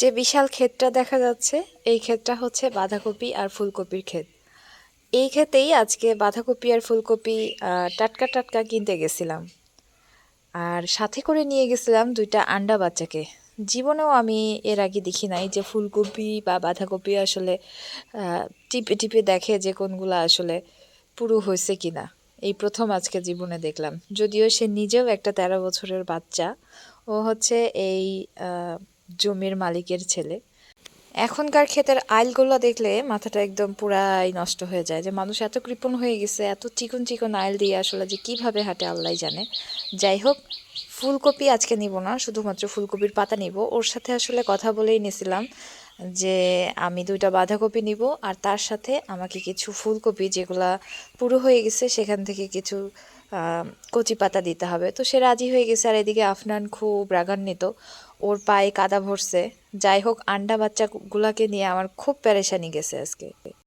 যে বিশাল ক্ষেতটা দেখা যাচ্ছে, এই ক্ষেতটা হচ্ছে বাঁধাকপি আর ফুলকপির ক্ষেত। এই ক্ষেতেই আজকে বাঁধাকপি আর ফুলকপি টাটকা টাটকা কিনতে গেছিলাম। আর সাথে করে নিয়ে গেছিলাম দুইটা আন্ডা বাচ্চাকে। জীবনেও আমি এর আগে দেখি নাই যে ফুলকপি বা বাঁধাকপি আসলে টিপে টিপে দেখে যে কোনগুলো আসলে পুরো হয়েছে কিনা। এই প্রথম আজকে জীবনে দেখলাম। যদিও সে নিজেও একটা তেরো বছরের বাচ্চা। ও হচ্ছে এই জমির মালিকের ছেলে। এখনকার ক্ষেতের আইলগুলো দেখলে মাথাটা একদম পুরাই নষ্ট হয়ে যায় যে মানুষ এত কৃপণ হয়ে গেছে, এত চিকন চিকন আইল দিয়ে আসলে যে কীভাবে হাঁটে আল্লাহ জানে। যাই হোক, ফুলকপি আজকে নিব না, শুধুমাত্র ফুলকপির পাতা নিব। ওর সাথে আসলে কথা বলেই নিয়েছিলাম যে আমি দুইটা বাঁধাকপি নিব আর তার সাথে আমাকে কিছু ফুলকপি যেগুলা পুরো হয়ে গেছে সেখান থেকে কিছু কচি পাতা দিতে হবে। তো সে রাজি হয়ে গেছে আর এদিকে আফনান খুব রাগান্বিত। ওর পায়ে কাদা ভরছে। যাই হোক, আন্ডা বাচ্চাগুলাকে নিয়ে আমার খুব প্যারেশানি গেছে আজকে।